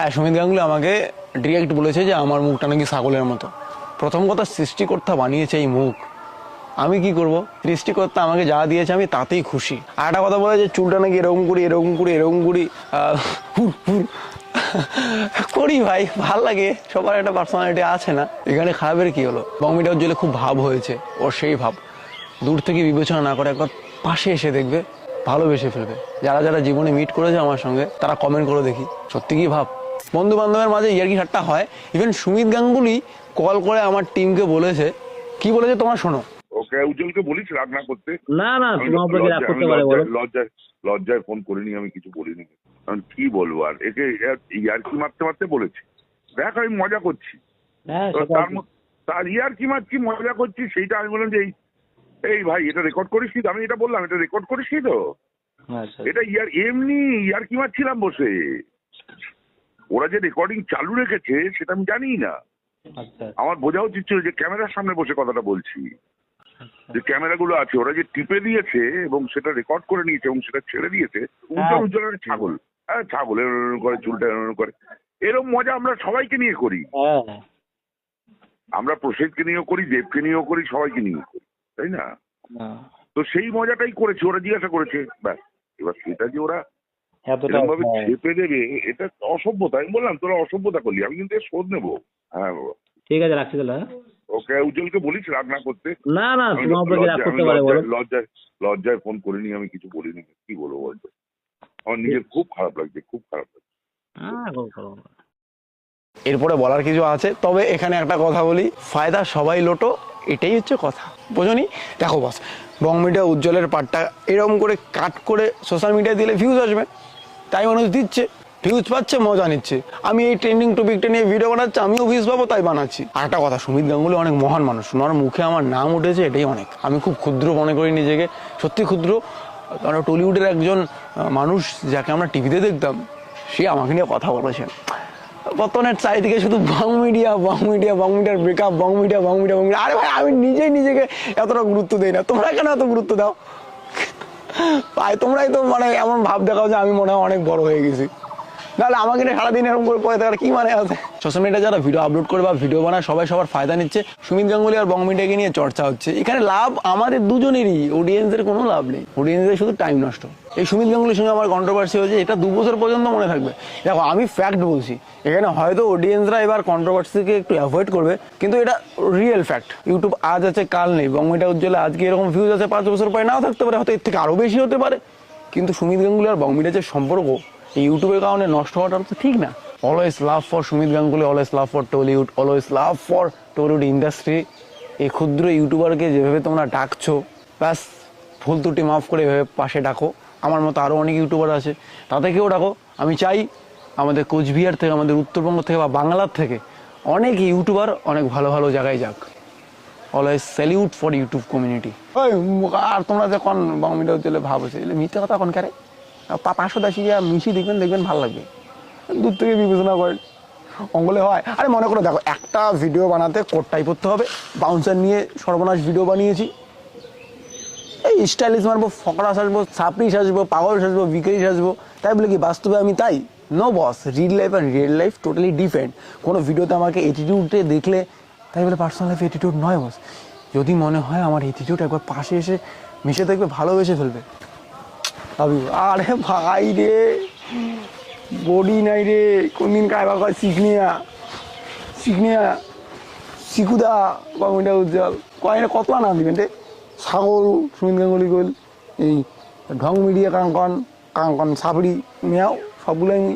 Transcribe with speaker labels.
Speaker 1: হ্যাঁ সুমিত গাঙ্গুলি আমাকে ডিরেক্ট বলেছে যে আমার মুখটা নাকি ছাগলের মতো। প্রথম কথা সৃষ্টিকর্তা বানিয়েছে এই মুখ। আমি কি করব? সৃষ্টিকর্তা আমাকে যা দিয়েছে আমি তাতেই খুশি। আর একটা কথা বলে যে চুলটা নাকি এরকম করি এরকম করি এরকম করি হুর, হুর। করি ভাই ভালো লাগে। সবার একটা পার্সোনালিটি আছে না। এখানে খারাপের কি হলো? বমিটা উজ্জ্বলে খুব ভাব হয়েছে ওর সেই ভাব। দূর থেকে বিবেচনা না করে একবার পাশে এসে দেখবে ভালোবেসে ফেলবে। যারা যারা জীবনে মিট করেছে আমার সঙ্গে তারা কমেন্ট করে দেখি। সত্যি কি ভাব? বন্ধু বান্ধবের মাঝে ইয়ার্কি ঠাট্টা হয়। ইভেন সুমিত গাঙ্গুলি কল করে আমার টিমকে বলেছে। কি বলেছে তোমার শোনো।
Speaker 2: ওকে উজ্জ্বলকে বলিস রাগ না করতে?
Speaker 3: না না
Speaker 2: আমি
Speaker 3: কি রাগ করতে পারে বলো।
Speaker 2: লজ্জায়- লজ্জায় লজ্জায় ফোন করিনি আমি কিছু বলিনি। আমি কি বলব আর? একে ইয়ারকি মারতে মারতে বলেছি। দেখ আমি মজা করছি।
Speaker 3: হ্যাঁ
Speaker 2: তার মধ্যে- তার ইয়ারকি মারছি মজা করছি সেইটা আমি বললাম যে এই এই ভাই এটা রেকর্ড করিস নি তো? আমি এটা বললাম এটা রেকর্ড করিস তো?
Speaker 3: আচ্ছা।
Speaker 2: এটা ইয়ার এমনি ইয়ারকি মারছিলাম বসে। ওরা যে রেকর্ডিং চালু রেখেছে সেটা আমি জানি না।
Speaker 3: আচ্ছা।
Speaker 2: আমার বোঝা উচিত ছিল যে ক্যামেরার সামনে বসে কথাটা বলছি। যে ক্যামেরাগুলো আছে ওরা যে টিপে দিয়েছে এবং সেটা রেকর্ড করে নিয়েছে এবং সেটা ছেড়ে দিয়েছে উজ্জ্বল উজ্জ্বলের ছাগল। হ্যাঁ ছাগল এরম করে চুলটা এরম করে। এরম মজা আমরা সবাইকে নিয়ে করি।
Speaker 3: হ্যাঁ।
Speaker 2: আমরা প্রসেদকে নিয়েও করি দেবকে নিয়েও করি সবাইকে নিয়ে করি তাই না?
Speaker 3: হ্যাঁ।
Speaker 2: তো সেই মজাটাই করেছে ওরা জিজ্ঞাসা করেছে ব্যাস। এবার সেটা যে ওরা এরকম ভাবে। চেপে দেবে এটা অসভ্যতা। আমি বললাম তোরা অসভ্যতা করলি আমি কিন্তু এর শোধ নেব। হ্যাঁ
Speaker 3: ঠিক আছে রাখছি তাহলে হ্যাঁ?
Speaker 2: ওকে উজ্জ্বলকে বলিস রাগ না করতে?
Speaker 3: না না
Speaker 2: আমি
Speaker 3: তোমার উপরে রাগ করতে পারে বলো।
Speaker 2: লজ্জায়- লজ্জায় ফোন করিনি আমি কিছু বলিনি। কি বলব বলতো? আমার নিজের খুব খারাপ লাগছে খুব খারাপ লাগছে।
Speaker 3: হ্যাঁ।
Speaker 1: এরপরে বলার কিছু আছে তবে এখানে একটা কথা বলি ফায়দা সবাই লোটো এটাই হচ্ছে কথা। বোঝনি দেখো বস বং মিডিয়া উজ্জ্বলের পার্টটা এরকম করে কাট করে সোশ্যাল মিডিয়ায় দিলে ভিউজ আসবে। তাই মানুষ দিচ্ছে ভিউজ পাচ্ছে, মজা নিচ্ছে। আমি এই ট্রেন্ডিং টপিকটা নিয়ে ভিডিও বানাচ্ছি, আমিও ভিউজ পাবো, তাই বানাচ্ছি। আর একটা কথা, সুমিত গাঙ্গুলি অনেক মহান মানুষ। ওনার মুখে আমার নাম উঠেছে, এটাই অনেক। আমি খুব ক্ষুদ্র মনে করি নিজেকে। সত্যি ক্ষুদ্র কারণ টলিউডের একজন মানুষ যাকে আমরা টিভিতে দেখতাম, সে আমাকে নিয়ে কথা বলেছেন। বর্তমানের চারিদিকে শুধু বং মিডিয়া বং মিডিয়া বং মিডিয়ার breakup Bong media Bang media Bang media আরে ভাই, আমি নিজেই নিজেকে এতটা গুরুত্ব দিই না। তোমরা কেন এত গুরুত্ব দাও? তোমরাই তো মানে এমন ভাব দেখাও যে আমি মনে হয় অনেক বড় হয়ে গেছি। নাহলে আমাকে নিয়ে সারাদিন এরকম করে পড়ে থাকার কি মানে আছে? সোশ্যাল মিডিয়া যারা ভিডিও আপলোড করে বা ভিডিও বানায়, সবাই সবার ফায়দা নিচ্ছে। সুমিত গাঙ্গুলি আর বং মিডিয়াকে নিয়ে চর্চা হচ্ছে। এখানে লাভ আমাদের দুজনেরই অডিয়েন্সের কোনো লাভ নেই। অডিয়েন্সের শুধু টাইম নষ্ট। এই সুমিত গাঙ্গুলির সঙ্গে আমার কন্ট্রোভার্সি হয়েছে, এটা দু বছর পর্যন্ত মনে থাকবে। দেখো, আমি ফ্যাক্ট বলছি। এখানে হয়তো অডিয়েন্সরা এবার কন্ট্রোভার্সিকে একটু অ্যাভয়েড করবে, কিন্তু এটা রিয়েল ফ্যাক্ট ইউটিউব আজ আছে, কাল নেই। বং মিডিয়া উজ্জ্বলে আজকে এরকম ভিউজ আছে, পাঁচ বছর পরে নাও থাকতে পারে, হয়তো এর থেকে আরও বেশি হতে পারে। কিন্তু সুমিত গাঙ্গুলি আর বং মিডিয়ার যে সম্পর্ক এই ইউটিউবের কারণে নষ্ট হওয়াটা তো ঠিক না। Always love for Sumit Ganguly always love for Tollywood always love for Tollywood industry এই ক্ষুদ্র ইউটিউবারকে যেভাবে তোমরা ডাকছো ব্যাস ভুল ত্রুটি মাফ করে এভাবে পাশে ডাকো। আমার মতো আরও অনেক ইউটিউবার আছে তাদেরকেও ডাকো। আমি চাই আমাদের কোচবিহার থেকে আমাদের উত্তরবঙ্গ থেকে বা বাংলার থেকে অনেক ইউটিউবার অনেক ভালো ভালো জায়গায় যাক। Always salute for YouTube community আর তোমরা যখন বাংমিটা হচ্ছে ভাবছে মিথ্যে কথা এখন কারে পা- পাঁচশো দাসি যা মিশি দেখবেন দেখবেন ভালো লাগবে। দূর থেকে বিবেচনা করেন। অঙ্গলে হয়। আরে মনে করো, দেখো, একটা ভিডিও বানাতে কোটটাই করতে হবে। বাউন্সার নিয়ে সর্বনাশ ভিডিও বানিয়েছি। এই স্টাইলিশ মারবো ফকরাস আসব সাপড়িস আসব পাগল সাজবো বিক্রিস আসব তাই বলে কি, বাস্তবে আমি তাই? No boss real life and real life totally different কোনো ভিডিওতে আমাকে অ্যাটিটিউডে দেখলে, তাই বলে পার্সোনাল লাইফ অ্যাটিটিউড নয় বস যদি মনে হয়, আমার অ্যাটিটিউড একবার পাশে এসে মিশে দেখবে, ভালোবেসে ফেলবে। ভাবি আরে ভাই রে। বডি নাই রে। কোনদিন কায়বা কয় শিখনিয়া শিখনিয়া শিকুদা কমিটা উজ্জ্বল। কয়না কতলা নাম দিবেন রে? সাগর সুমিন গাঙ্গুলি গোল, এই ঢং মিডিয়া কাঙ্কন কাঙ্কন সাবড়ি মেয়াও সবগুলো আমি